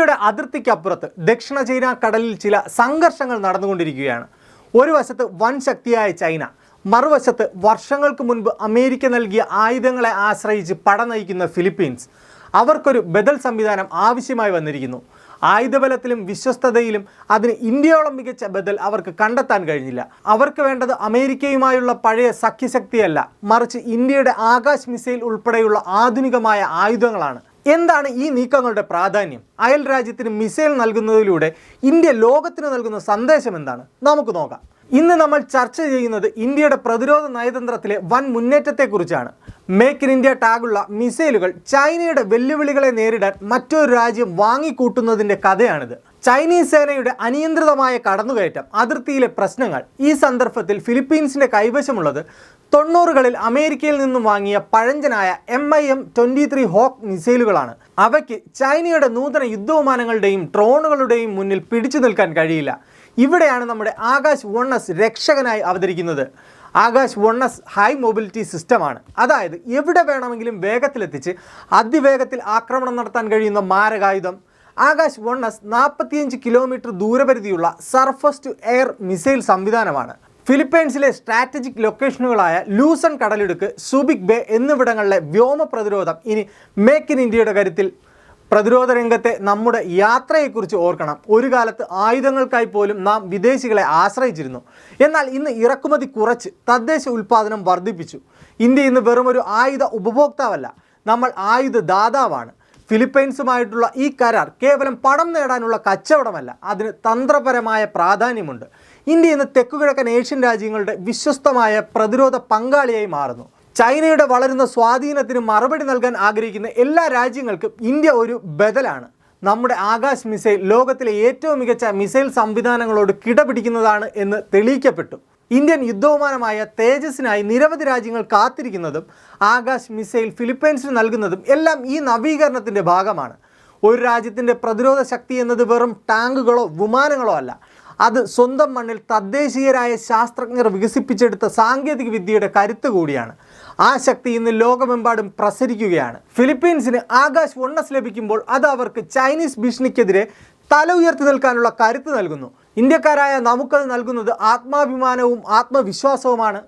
ഇന്ത്യയുടെ അതിർത്തിക്കപ്പുറത്ത് ദക്ഷിണ ചൈന കടലിൽ ചില സംഘർഷങ്ങൾ നടന്നുകൊണ്ടിരിക്കുകയാണ്. ഒരു വശത്ത് വൻ ശക്തിയായ ചൈന മറുവശത്ത് വർഷങ്ങൾക്ക് മുൻപ് അമേരിക്ക നൽകിയ ആയുധങ്ങളെ ആശ്രയിച്ച് പട നയിക്കുന്ന ഫിലിപ്പീൻസ്. അവർക്കൊരു ബദൽ സംവിധാനം ആവശ്യമായി വന്നിരിക്കുന്നു. ആയുധബലത്തിലും വിശ്വസ്തതയിലും അതിന് ഇന്ത്യയോളം മികച്ച ബദൽ അവർക്ക് കണ്ടെത്താൻ കഴിഞ്ഞില്ല. അവർക്ക് വേണ്ടത് അമേരിക്കയുമായുള്ള പഴയ സഖ്യശക്തിയല്ല. മറിച്ച് ഇന്ത്യയുടെ ആകാശ് മിസൈൽ ഉൾപ്പെടെയുള്ള ആധുനികമായ ആയുധങ്ങളാണ്. എന്താണ് ഈ നീക്കങ്ങളുടെ പ്രാധാന്യം? അയൽ രാജ്യത്തിന് മിസൈൽ നൽകുന്നതിലൂടെ ഇന്ത്യ ലോകത്തിന് നൽകുന്ന സന്ദേശം എന്താണ്? നമുക്ക് നോക്കാം. ഇന്ന് നമ്മൾ ചർച്ച ചെയ്യുന്നത് ഇന്ത്യയുടെ പ്രതിരോധ നയതന്ത്രത്തിലെ വൻ മുന്നേറ്റത്തെക്കുറിച്ചാണ്. മേക്ക് ഇൻ ഇന്ത്യ ടാഗുള്ള മിസൈലുകൾ ചൈനയുടെ വെല്ലുവിളികളെ നേരിടാൻ മറ്റൊരു രാജ്യം വാങ്ങിക്കൂട്ടുന്നതിന്റെ കഥയാണിത്. ചൈനീസ് സേനയുടെ അനിയന്ത്രിതമായ കടന്നുകയറ്റം അതിർത്തിയിലെ പ്രശ്നങ്ങൾ. ഈ സന്ദർഭത്തിൽ ഫിലിപ്പീൻസിന്റെ കൈവശമുള്ളത് തൊണ്ണൂറുകളിൽ അമേരിക്കയിൽ നിന്നും വാങ്ങിയ പഴഞ്ചനായ M I M twenty three Hawk മിസൈലുകളാണ്. അവയ്ക്ക് ചൈനയുടെ നൂതന യുദ്ധവിമാനങ്ങളുടെയും ഡ്രോണുകളുടെയും മുന്നിൽ പിടിച്ചു നിൽക്കാൻ കഴിയില്ല. ഇവിടെയാണ് നമ്മുടെ ആകാശ് വൺ എസ് രക്ഷകനായി അവതരിക്കുന്നത്. Akash one S high mobility സിസ്റ്റമാണ്. അതായത് എവിടെ വേണമെങ്കിലും വേഗത്തിലെത്തിച്ച് അതിവേഗത്തിൽ ആക്രമണം നടത്താൻ കഴിയുന്ന മാരകായുധം ആകാശ് വൺ എസ് നാൽപ്പത്തിയഞ്ച് കിലോമീറ്റർ ദൂരപരിധിയുള്ള സർഫസ് ടു എയർ മിസൈൽ സംവിധാനമാണ്. ഫിലിപ്പൈൻസിലെ സ്ട്രാറ്റജിക് ലൊക്കേഷനുകളായ ലൂസൺ കടലിടുക്ക് സുബിക് ബേ എന്നിവിടങ്ങളിലെ വ്യോമ പ്രതിരോധം ഇനി മേക്ക് ഇൻ ഇന്ത്യയുടെ കരുത്തിൽ പ്രതിരോധ രംഗത്തെ നമ്മുടെ യാത്രയെക്കുറിച്ച് ഓർക്കണം. ഒരു കാലത്ത് ആയുധങ്ങൾക്കായി പോലും നാം വിദേശികളെ ആശ്രയിച്ചിരുന്നു. എന്നാൽ ഇന്ന് ഇറക്കുമതി കുറച്ച് തദ്ദേശ ഉൽപ്പാദനം വർദ്ധിപ്പിച്ചു. ഇന്ത്യ ഇന്ന് വെറുമൊരു ആയുധ ഉപഭോക്താവല്ല നമ്മൾ ആയുധ ദാതാവാണ്. ഫിലിപ്പൈൻസുമായിട്ടുള്ള ഈ കരാർ കേവലം പണം നേടാനുള്ള കച്ചവടമല്ല അതിന് തന്ത്രപരമായ പ്രാധാന്യമുണ്ട്. ഇന്ത്യ ഇന്ന് തെക്കുകിഴക്കൻ ഏഷ്യൻ രാജ്യങ്ങളുടെ വിശ്വസ്തമായ പ്രതിരോധ പങ്കാളിയായി മാറുന്നു. ചൈനയുടെ വളരുന്ന സ്വാധീനത്തിന് മറുപടി നൽകാൻ ആഗ്രഹിക്കുന്ന എല്ലാ രാജ്യങ്ങൾക്കും ഇന്ത്യ ഒരു ബദലാണ്. നമ്മുടെ ആകാശ് മിസൈൽ ലോകത്തിലെ ഏറ്റവും മികച്ച മിസൈൽ സംവിധാനങ്ങളോട് കിടപിടിക്കുന്നതാണ് എന്ന് തെളിയിക്കപ്പെട്ടു. ഇന്ത്യൻ യുദ്ധവിമാനമായ തേജസിനായി നിരവധി രാജ്യങ്ങൾ കാത്തിരിക്കുന്നതും ആകാശ് മിസൈൽ ഫിലിപ്പൈൻസിന് നൽകുന്നതും എല്ലാം ഈ നവീകരണത്തിന്റെ ഭാഗമാണ്. ഒരു രാജ്യത്തിന്റെ പ്രതിരോധ ശക്തി എന്നത് വെറും ടാങ്കുകളോ വിമാനങ്ങളോ അല്ല. അത് സ്വന്തം മണ്ണിൽ തദ്ദേശീയരായ ശാസ്ത്രജ്ഞർ വികസിപ്പിച്ചെടുത്ത സാങ്കേതിക വിദ്യയുടെ കരുത്ത് കൂടിയാണ്. ആ ശക്തി ഇന്ന് ലോകമെമ്പാടും പ്രസരിക്കുകയാണ്. ഫിലിപ്പീൻസിന് ആകാശ് വണ്ണസ് ലഭിക്കുമ്പോൾ അത് അവർക്ക് ചൈനീസ് ഭീഷണിക്കെതിരെ തല ഉയർത്തി നിൽക്കാനുള്ള കരുത്ത് നൽകുന്നു. ഇന്ത്യക്കാരായ നമുക്ക് നൽകുന്നത് ആത്മാഭിമാനവും ആത്മവിശ്വാസവുമാണ്.